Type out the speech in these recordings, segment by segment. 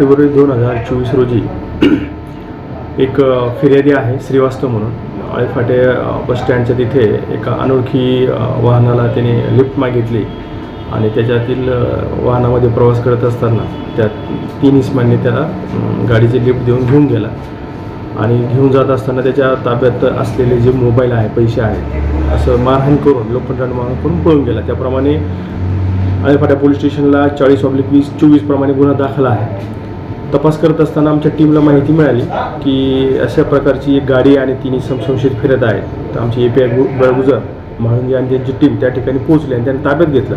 February दोन हजार चोवीस रोजी एक फिर्यादी आहे श्रीवास्तव म्हणून. आळेफाटे बसस्टँडच्या तिथे एका अनोळखी वाहनाला त्याने लिफ्ट मागितली आणि त्याच्यातील वाहनामध्ये प्रवास करत असताना त्या तीन इस्मांनी त्याला गाडीचे गाडीची लिफ्ट देऊन घेऊन गेला. आणि घेऊन जात असताना त्याच्या ताब्यात असलेले जे मोबाईल आहे पैसे आहेत असं मारहाण करून लोखंडाने मारहाण करून पळून गेला. त्याप्रमाणे आळेफाट्या पोलीस स्टेशनला चाळीस ऑब्लिक वीस चोवीस प्रमाणे गुन्हा दाखल आहे. तपास करत असताना आमच्या टीमला माहिती मिळाली की अशा प्रकारची एक गाडी आणि तिन्ही संशयित फिरत आहेत. तर आमची ए पी आय बळगुजर म्हणून आणि त्यांची टीम त्या ठिकाणी पोहोचली आणि त्यांनी ताब्यात घेतलं.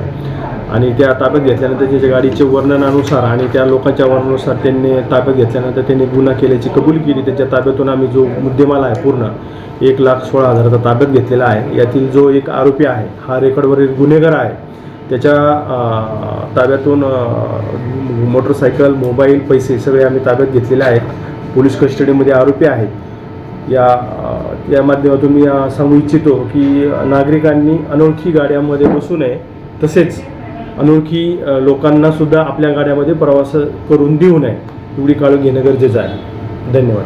आणि त्या ताब्यात घेतल्यानंतर त्याच्या गाडीच्या वर्णनानुसार आणि त्या लोकांच्या वर्णनानुसार त्यांनी ताब्यात घेतल्यानंतर त्यांनी गुन्हा केल्याची कबुली केली. त्याच्या ताब्यातून आम्ही जो मुद्देमाल आहे पूर्ण एक लाख सोळा हजाराचा ताब्यात घेतलेला आहे. यातील जो एक आरोपी आहे हा रेकॉर्डवरील गुन्हेगार आहे. त्याच्या ताब्यातून मोटरसायकल मोबाईल पैसे सगळे आम्ही ताब्यात घेतलेले आहेत. पोलीस कस्टडीमध्ये आरोपी आहेत. या या माध्यमातून मी सांगू इच्छितो की नागरिकांनी अनोळखी गाड्यामध्ये बसू नये. तसेच अनोळखी लोकांनासुद्धा आपल्या गाड्यामध्ये प्रवास करून देऊ नये. एवढी काळजी घेणं गरजेचं आहे. धन्यवाद.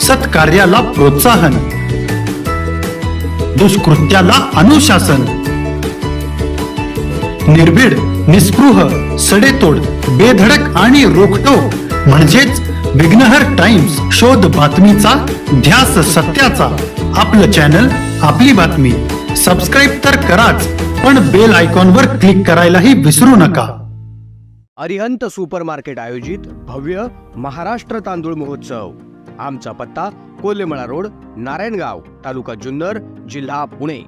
सत्कार्याला प्रोत्साहन. दुष्कृत्याला अनुशासन. निर्भीड निस्पृह सडेतोड बेधडक आणि रोखटोक म्हणजेच विघ्नहर टाइम्स शोध बातमीचा ध्यास सत्याचा. आपलं चॅनल आपली बातमी. सबस्क्राईब तर कराच पण बेल आयकॉनवर क्लिक करायलाही विसरू नका. अरिहंत सुपरमार्केट आयोजित भव्य महाराष्ट्र तांदूळ महोत्सव. आमचा पत्ता कोल्हेमळा रोड नारायणगाव तालुका जुन्नर जिल्हा पुणे.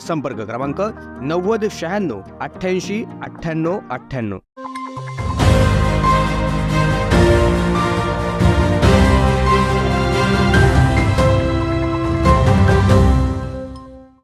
संपर्क क्रमांक नव्वद शहाण्णव अठ्ठ्याऐंशी अठ्ठ्याण्णव अठ्ठ्याण्णव.